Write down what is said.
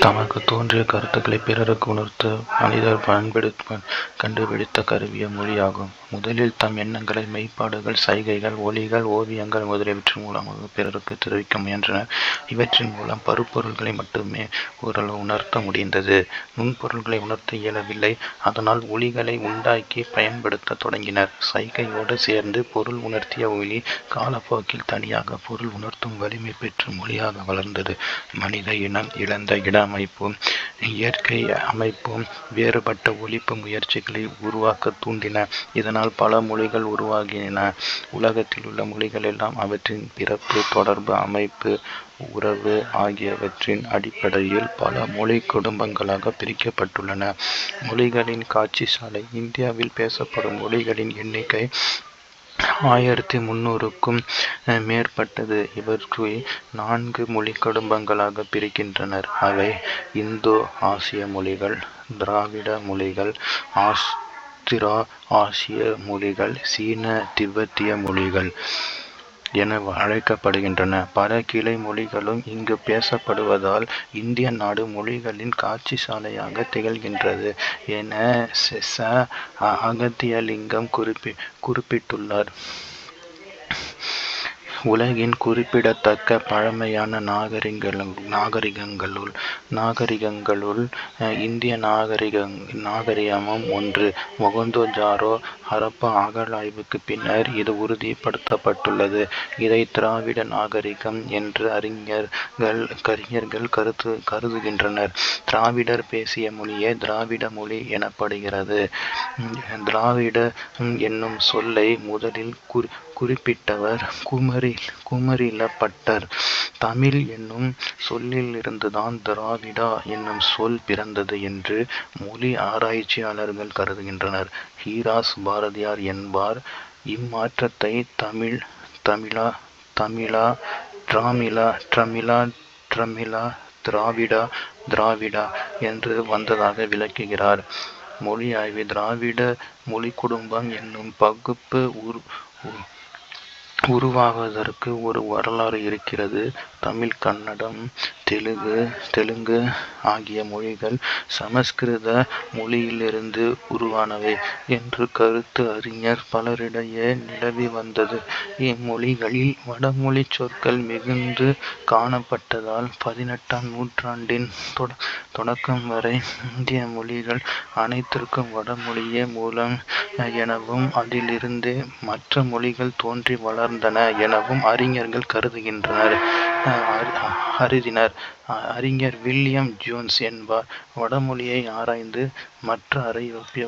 தமக்கு தோன்றிய கருத்துக்களை பிறருக்கு உணர்த்த மனிதர் கண்டுபிடித்த கருவியே மொழியாகும். முதலில் தம் எண்ணங்களை மெய்ப்பாடுகள், சைகைகள், ஒலிகள், ஓவியங்கள் முதலியவற்றின் மூலமாக பிறருக்கு தெரிவிக்க முயன்றனர். இவற்றின் மூலம் பருப்பொருள்களை மட்டுமே ஓரளவு உணர்த்த முடிந்தது. நுண்பொருள்களை உணர்த்த இயலவில்லை. அதனால் ஒலிகளை உண்டாக்கி பயன்படுத்தத் தொடங்கினர். சைகையோடு சேர்ந்து பொருள் உணர்த்திய ஒலி காலப்போக்கில் தனியாக பொருள் உணர்த்தும் வலிமை பெற்று மொழியாக வளர்ந்தது. மனித இனம் இழந்த இடமைப்பு இயற்கை அமைப்பும் வேறுபட்ட ஒழிப்பு முயற்சிகளை உருவாக்க தூண்டின. இதனால் பல மொழிகள் உருவாகின. உலகத்தில் உள்ள மொழிகள் எல்லாம் அவற்றின் பிறப்பு, தொடர்பு, அமைப்பு, உறவு ஆகியவற்றின் அடிப்படையில் பல மொழி குடும்பங்களாக பிரிக்கப்பட்டுள்ளன. மொழிகளின் காட்சி சாலை இந்தியாவில் பேசப்படும் மொழிகளின் எண்ணிக்கை ஆயிரத்தி முந்நூறுக்கும் மேற்பட்டது. இவற்றை நான்கு மொழிக்குடும்பங்களாகப் பிரிக்கின்றனர். அவை இந்தோ-ஆசிய மொழிகள், திராவிட மொழிகள், ஆஸ்திரா ஆசிய மொழிகள், சீன-திபெத்திய மொழிகள் என அழைக்கப்படுகின்றன. பல கிளை மொழிகளும் இங்கு பேசப்படுவதால் இந்திய நாடு மொழிகளின் காட்சிசாலையாகத் திகழ்கின்றது என ச. அகத்தியலிங்கம் குறிப்பிட்டுள்ளார். உலகின் குறிப்பிடத்தக்க பழமையான நாகரிகங்களுள் நாகரிகங்களுள் இந்திய நாகரிகமும் ஒன்று. மொகஞ்சதாரோ, ஹரப்பா அகழாய்வுக்குப் பின்னர் இது உறுதிப்படுத்தப்பட்டுள்ளது. இதை திராவிட நாகரிகம் என்று அறிஞர்கள் கறிஞர்கள் கருத்து கருதுகின்றனர். திராவிடர் பேசிய மொழியே திராவிட மொழி எனப்படுகிறது. திராவிட என்னும் சொல்லை முதலில் குறிப்பிட்டவர் குமரிலபட்டர். தமிழ் என்னும் சொல்லிலிருந்துதான் திராவிடா என்னும் சொல் பிறந்தது என்று மொழி ஆராய்ச்சியாளர்கள் கருதுகின்றனர். ஹீராஸ் பாரதியார் என்பார் இம்மாற்றத்தை தமிழ் தமிழா தமிழா டிராமிலா ட்ரமிழா ட்ரமிழா திராவிடா திராவிடா என்று வந்ததாக விளக்குகிறார். மொழி ஆய்வு திராவிட மொழிக்குடும்பம் என்னும் பகுப்பு உரு உருவாவதற்கு ஒரு வரலாறு இருக்கிறது. தமிழ், கன்னடம், தெலுங்கு தெலுங்கு ஆகிய மொழிகள் சமஸ்கிருத மொழியிலிருந்து உருவானவை என்று கருத்து அறிஞர் பலரிடையே நிலவி வந்தது. இம்மொழிகளில் வடமொழிச் சொற்கள் மிகுந்து காணப்பட்டதால் பதினெட்டாம் நூற்றாண்டின் தொடக்கம் வரை இந்திய மொழிகள் அனைத்திற்கும் வடமொழியே மூலம் எனவும் அதிலிருந்தே மற்ற மொழிகள் தோன்றி வளர்ந்தன எனவும் அறிஞர்கள் கருதுகின்றனர் அருதினர் அறிஞர் வில்லியம் ஜோன்ஸ் என்பார் வடமொழியை ஆராய்ந்து மற்ற ஐரோப்பிய